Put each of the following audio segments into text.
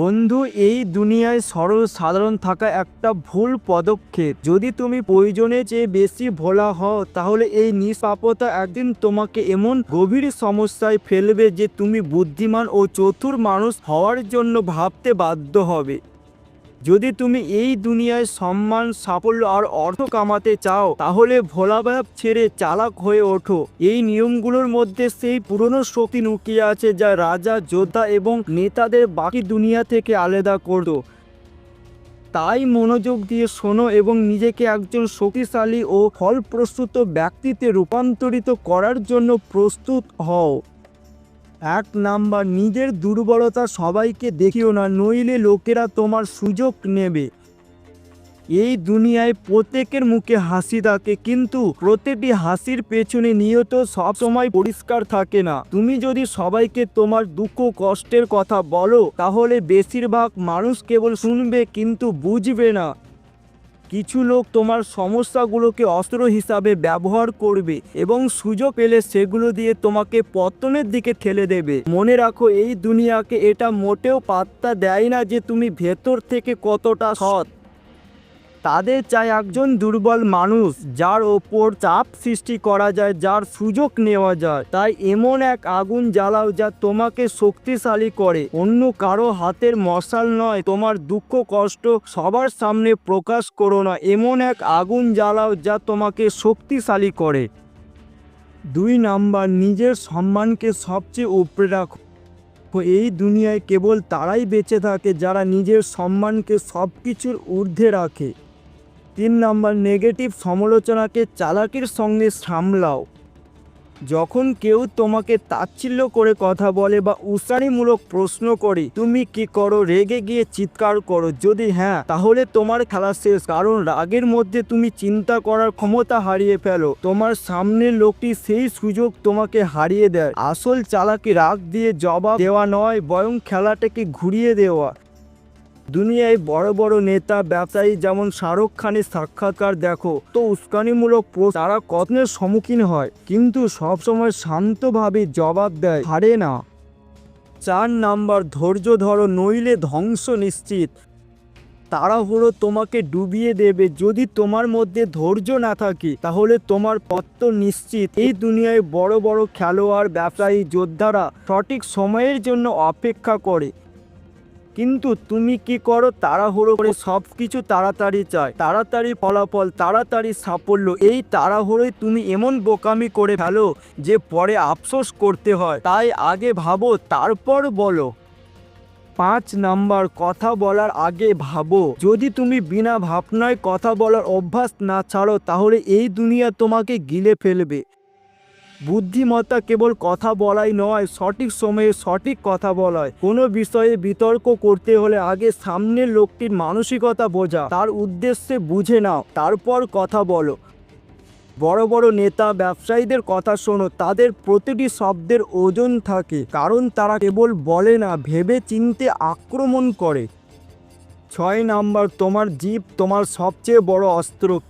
বন্ধু, এই দুনিয়ায় সরল সাধারণ থাকা একটা ভুল পদক্ষেপ। যদি তুমি প্রয়োজনে চেয়ে বেশি ভোলা হও, তাহলে এই নিষ্পাপতা একদিন তোমাকে এমন গভীর সমস্যায় ফেলবে যে তুমি বুদ্ধিমান ও চতুর মানুষ হওয়ার জন্য ভাবতে বাধ্য হবে। যদি তুমি এই দুনিয়ায় সম্মান, সাফল্য আর অর্থ কামাতে চাও, তাহলে ভোলাভাব ছেড়ে চালাক হয়ে ওঠো। এই নিয়মগুলোর মধ্যে সেই পুরনো শক্তি লুকিয়ে আছে যা রাজা, যোদ্ধা এবং নেতাদের বাকি দুনিয়া থেকে আলাদা করতো। তাই মনোযোগ দিয়ে শোনো এবং নিজেকে একজন শক্তিশালী ও ফলপ্রসূত ব্যক্তিতে রূপান্তরিত করার জন্য প্রস্তুত হও। এক নাম্বার, নিজের দুর্বলতা সবাইকে দেখিও না, নইলে লোকেরা তোমার সুযোগ নেবে। এই দুনিয়ায় প্রত্যেকের মুখে হাসি থাকে, কিন্তু প্রতিটি হাসির পেছনে নিয়ত সবসময় পরিষ্কার থাকে না। তুমি যদি সবাইকে তোমার দুঃখ কষ্টের কথা বলো, তাহলে বেশিরভাগ মানুষ কেবল শুনবে, কিন্তু বুঝবে না। কিছু লোক তোমার সমস্যাগুলোকে অস্ত্র হিসাবে ব্যবহার করবে এবং সুযোগ পেলে সেগুলো দিয়ে তোমাকে পতনের দিকে ঠেলে দেবে। মনে রাখো, এই দুনিয়াকে এটা মোটেও পাত্তা দেয় না যে তুমি ভেতর থেকে কতটা সৎ। তাদের চাই একজন দুর্বল মানুষ যার ওপর চাপ সৃষ্টি করা যায়, যার সুযোগ নেওয়া যায়। তাই এমন এক আগুন জ্বালাও যা তোমাকে শক্তিশালী করে। অন্য কারও হাতের মশাল নয়, তোমার দুঃখ, কষ্ট সবার সামনে প্রকাশ করো না। এমন এক আগুন জ্বালাও যা তোমাকে শক্তিশালী করে। দুই নাম্বার, নিজের সম্মানকে সবচেয়ে উপরে রাখো। এই দুনিয়ায় কেবল তারাই বেঁচে থাকে যারা নিজের সম্মানকে সব কিছুর ঊর্ধ্বে রাখে। তিন নম্বর নেগেটিভ সমালোচনাকে চালাকির সঙ্গে সামলাও। যখন কেউ তোমাকে তাচ্ছিল্য করে কথা বলে বা উসারিমূলক প্রশ্ন করে, তুমি কি করো? রেগে গিয়ে চিৎকার করো? যদি হ্যাঁ তাহলে তোমার খেলা শেষ। কারণ রাগের মধ্যে তুমি চিন্তা করার ক্ষমতা হারিয়ে ফেলো। তোমার সামনের লোকটি সেই সুযোগ তোমাকে হারিয়ে দেয়। আসল চালাকি রাগ দিয়ে জবাব দেওয়া নয়, বরং খেলাটাকে ঘুরিয়ে দেওয়া। দুনিয়ায় বড় বড় নেতা, ব্যবসায়ী যেমন শাহরুখ খানের সাক্ষাৎকার দেখো, তো উস্কানিমূলক তারা কতনের সম্মুখীন হয়? কিন্তু সবসময় শান্তভাবে জবাব দেয়, হারে না। চার নাম্বার, ধৈর্য ধরো, নইলে ধ্বংস নিশ্চিত। তাড়াহুড়ো তোমাকে ডুবিয়ে দেবে, যদি তোমার মধ্যে ধৈর্য না থাকে, তাহলে তোমার পথ তো নিশ্চিত। এই দুনিয়ায় বড় বড় খেলোয়াড়, ব্যবসায়ী, যোদ্ধারা সঠিক সময়ের জন্য অপেক্ষা করে। কিন্তু তুমি কি করো? তাড়াহুড়ো করে সব কিছু তাড়াতাড়ি চায়। তাড়াতাড়ি ফলাফল, তাড়াতাড়ি সাফল্য, এই তাড়াহুড়োয় তুমি এমন বোকামি করে ফেলো যে পরে আফসোস করতে হয়। তাই আগে ভাবো, তারপর বলো। পাঁচ নাম্বার, কথা বলার আগে ভাবো। যদি তুমি বিনা ভাবনায় কথা বলার অভ্যাস না ছাড়ো, তাহলে এই দুনিয়া তোমাকে গিলে ফেলবে। বুদ্ধিমত্তা কেবল কথা বলাই নয়, সঠিক সময়ে সঠিক কথা বলায়। কোনো বিষয়ে বিতর্ক করতে হলে আগে সামনের লোকটির মানসিকতা বোঝা, তার উদ্দেশ্যে বুঝে নাও, তারপর কথা বলো। বড় বড় নেতা, ব্যবসায়ীদের কথা শোনো, তাদের প্রতিটি শব্দের ওজন থাকে, কারণ তারা কেবল বলে না, ভেবে চিনতে আক্রমণ করে। ছয় নাম্বার, তোমার জীব তোমার সবচেয়ে বড় অস্ত্র।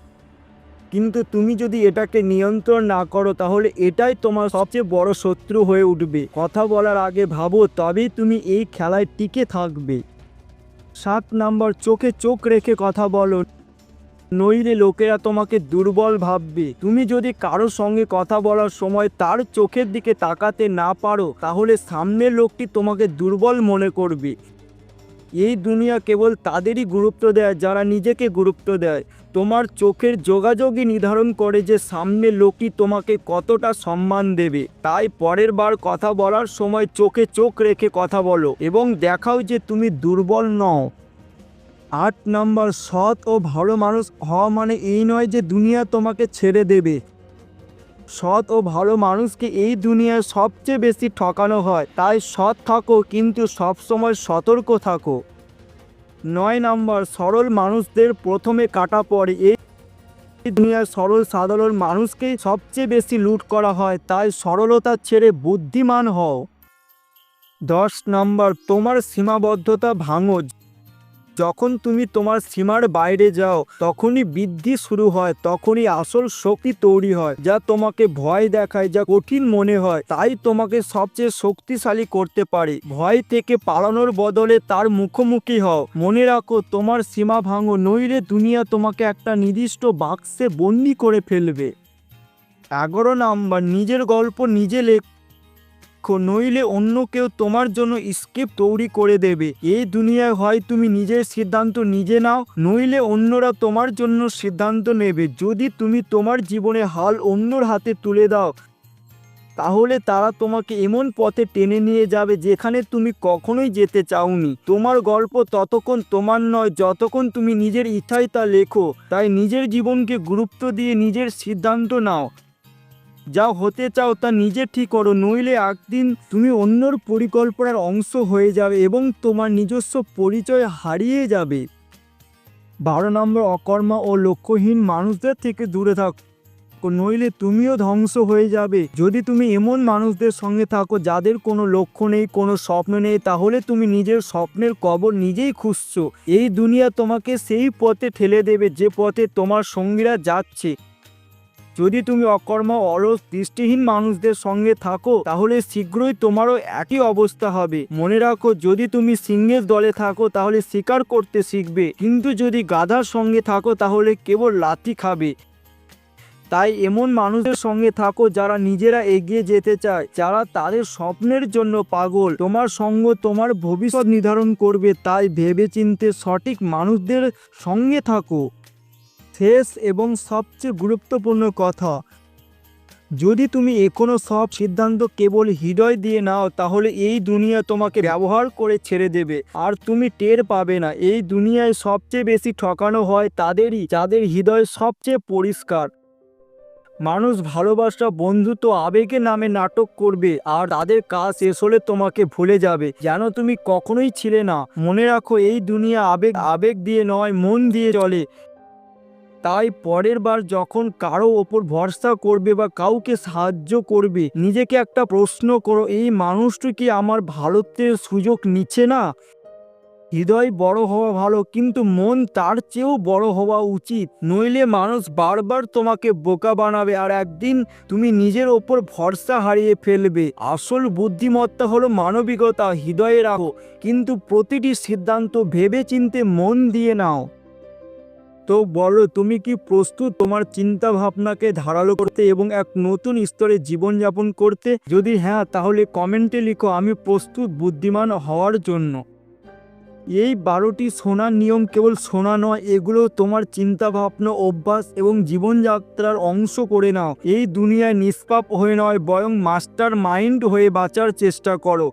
কিন্তু তুমি যদি এটাকে নিয়ন্ত্রণ না করো, তাহলে এটাই তোমার সবচেয়ে বড় শত্রু হয়ে উঠবে। কথা বলার আগে ভাবো, তবেই তুমি এই খেলায় টিকে থাকবে। সাত নাম্বার, চোখে চোখ রেখে কথা বলো। নইলে লোকেরা তোমাকে দুর্বল ভাববে। তুমি যদি কারোর সঙ্গে কথা বলার সময় তার চোখের দিকে তাকাতে না পারো, তাহলে সামনের লোকটি তোমাকে দুর্বল মনে করবে। এই দুনিয়া কেবল তাদেরই গুরুত্ব দেয়, যারা নিজেকে গুরুত্ব দেয়। তোমার চোখের যোগাযোগই নির্ধারণ করে যে সামনে লোকটি তোমাকে কতটা সম্মান দেবে। তাই পরের বার কথা বলার সময় চোখে চোখ রেখে কথা বলো এবং দেখাও যে তুমি দুর্বল নও। আট নম্বর, সৎ ও ভালো মানুষ হওয়া মানে এই নয় যে দুনিয়া তোমাকে ছেড়ে দেবে। সৎ ও ভালো মানুষকে এই দুনিয়ায় সবচেয়ে বেশি ঠকানো হয়। তাই সৎ থাকো, কিন্তু সবসময় সতর্ক থাকো। নয় নাম্বার, সরল মানুষদের প্রথমে কাটা পড়ে। এই দুনিয়ার সরল সাধারণ মানুষকেই সবচেয়ে বেশি লুট করা হয়। তাই সরলতা ছেড়ে বুদ্ধিমান হও। দশ নম্বর, তোমার সীমাবদ্ধতা ভাঙো। যখন তুমি তোমার সীমার বাইরে যাও, তখনই বৃদ্ধি শুরু হয়, তখনই আসল শক্তি তৈরি হয়, যা তোমাকে ভয় দেখায়, যা কঠিন মনে হয়। তাই তোমাকে সবচেয়ে শক্তিশালী করতে পারে। ভয় থেকে পালানোর বদলে তার মুখোমুখি হও। মনে রাখো, তোমার সীমা ভাঙো, নইলে দুনিয়া তোমাকে একটা নির্দিষ্ট বাক্সে বন্দি করে ফেলবে। এগারো নাম্বার, নিজের গল্প নিজে লেখ। নইলে অন্য কেউ তোমার জন্য স্ক্রিপ্ট তৈরি করে দেবে। এই দুনিয়ায় হয় তুমি নিজের সিদ্ধান্ত নিজে নাও, নইলে অন্যরা তোমার জন্য সিদ্ধান্ত নেবে। যদি তুমি তোমার জীবনে হাল অন্যর হাতে তুলে দাও, তাহলে তারা তোমাকে এমন পথে টেনে নিয়ে যাবে যেখানে তুমি কখনোই যেতে চাওনি। তোমার গল্প ততক্ষণ তোমার নয়, যতক্ষণ তুমি নিজের ইচ্ছায় তা লেখো, তাই নিজের জীবনকে গুরুত্ব দিয়ে নিজের সিদ্ধান্ত নাও। যা হতে চাও তা নিজে ঠিক করো, নইলে একদিন তুমি অন্যর পরিকল্পনার অংশ হয়ে যাবে এবং তোমার নিজস্ব পরিচয় হারিয়ে যাবে। বারো নম্বর, অকর্মা ও লক্ষ্যহীন মানুষদের থেকে দূরে থাক, নইলে তুমিও ধ্বংস হয়ে যাবে। যদি তুমি এমন মানুষদের সঙ্গে থাকো যাদের কোনো লক্ষ্য নেই, কোনো স্বপ্ন নেই, তাহলে তুমি নিজের স্বপ্নের কবর নিজেই খুঁজছো। এই দুনিয়া তোমাকে সেই পথে ঠেলে দেবে, যে পথে তোমার সঙ্গীরা যাচ্ছে। যদি তুমি অকর্ম অলস দৃষ্টিহীন মানুষদের সঙ্গে থাকো, তাহলে শীঘ্রই তোমারও একই অবস্থা হবে। মনে রাখো, যদি তুমি সিংহের দলে থাকো, তাহলে শিকার করতে শিখবে। কিন্তু যদি গাধার সঙ্গে থাকো, তাহলে কেবল লাথি খাবে। তাই এমন মানুষদের সঙ্গে থাকো যারা নিজেরা এগিয়ে যেতে চায়, যারা তাদের স্বপ্নের জন্য পাগল। তোমার সঙ্গ তোমার ভবিষ্যৎ নির্ধারণ করবে, তাই ভেবেচিন্তে সঠিক মানুষদের সঙ্গে থাকো। শেষ এবং সবচেয়ে গুরুত্বপূর্ণ কথা। যদি তুমি এখনও সব সিদ্ধান্ত কেবল হৃদয় দিয়ে নাও, তাহলে এই দুনিয়া তোমাকে ব্যবহার করে ছেড়ে দেবে। আর তুমি টের পাবে না, এই দুনিয়ায় সবচেয়ে বেশি ঠকানো হয় তাদেরই, যাদের হৃদয় সবচেয়ে পরিষ্কার। মানুষ ভালোবাসা, বন্ধুত্ব, আবেগের নামে নাটক করবে, আর তাদের কাজ শেষ হলে তোমাকে ভুলে যাবে, যেন তুমি কখনোই ছিলে না। মনে রাখো, এই দুনিয়া আবেগ আবেগ দিয়ে নয়, মন দিয়ে চলে। তাই পরের বার যখন কারও ওপর ভরসা করবে বা কাউকে সাহায্য করবে, নিজেকে একটা প্রশ্ন করো, এই মানুষটি কি আমার ভারতের সুযোগ নিচ্ছে না? হৃদয় বড় হওয়া ভালো, কিন্তু মন তার চেয়েও বড় হওয়া উচিত। নইলে মানুষ বারবার তোমাকে বোকা বানাবে আর একদিন তুমি নিজের ওপর ভরসা হারিয়ে ফেলবে। আসল বুদ্ধিমত্তা হলো মানবিকতা, হৃদয়ে রাখো। কিন্তু প্রতিটি সিদ্ধান্ত ভেবে চিনতে মন দিয়ে নাও। তো বলো, তুমি কি প্রস্তুত তোমার চিন্তা ভাবনাকে ধারালো করতে এবং এক নতুন স্তরে জীবনযাপন করতে? যদি হ্যাঁ তাহলে কমেন্টে লিখো, আমি প্রস্তুত বুদ্ধিমান হওয়ার জন্য। এই বারোটি সোনার নিয়ম কেবল সোনা নয়, এগুলো তোমার চিন্তা ভাবনা অভ্যাস এবং জীবনযাত্রার অংশ করে নাও। এই দুনিয়ায় নিষ্পাপ হয়ে নয়, বরং মাস্টার মাইন্ড হয়ে বাঁচার চেষ্টা করো।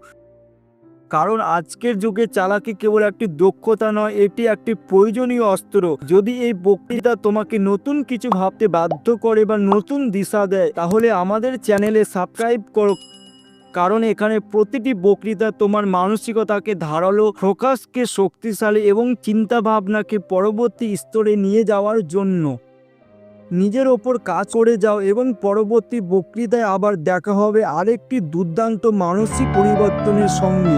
কারণ আজকের যুগে চালাকি কেবল একটি দক্ষতা নয়, এটি একটি প্রয়োজনীয় অস্ত্র। যদি এই বক্তৃতা তোমাকে নতুন কিছু ভাবতে বাধ্য করে বা নতুন দিশা দেয়, তাহলে আমাদের চ্যানেলে সাবস্ক্রাইব করো। কারণ এখানে প্রতিটি বক্তৃতা তোমার মানসিকতাকে ধারালো, ফোকাসকে শক্তিশালী এবং চিন্তা ভাবনাকে পরবর্তী স্তরে নিয়ে যাওয়ার জন্য। নিজের ওপর কাজ করে যাও এবং পরবর্তী বক্তৃতায় আবার দেখা হবে আরেকটি দুর্দান্ত মানসিক পরিবর্তনের সঙ্গে।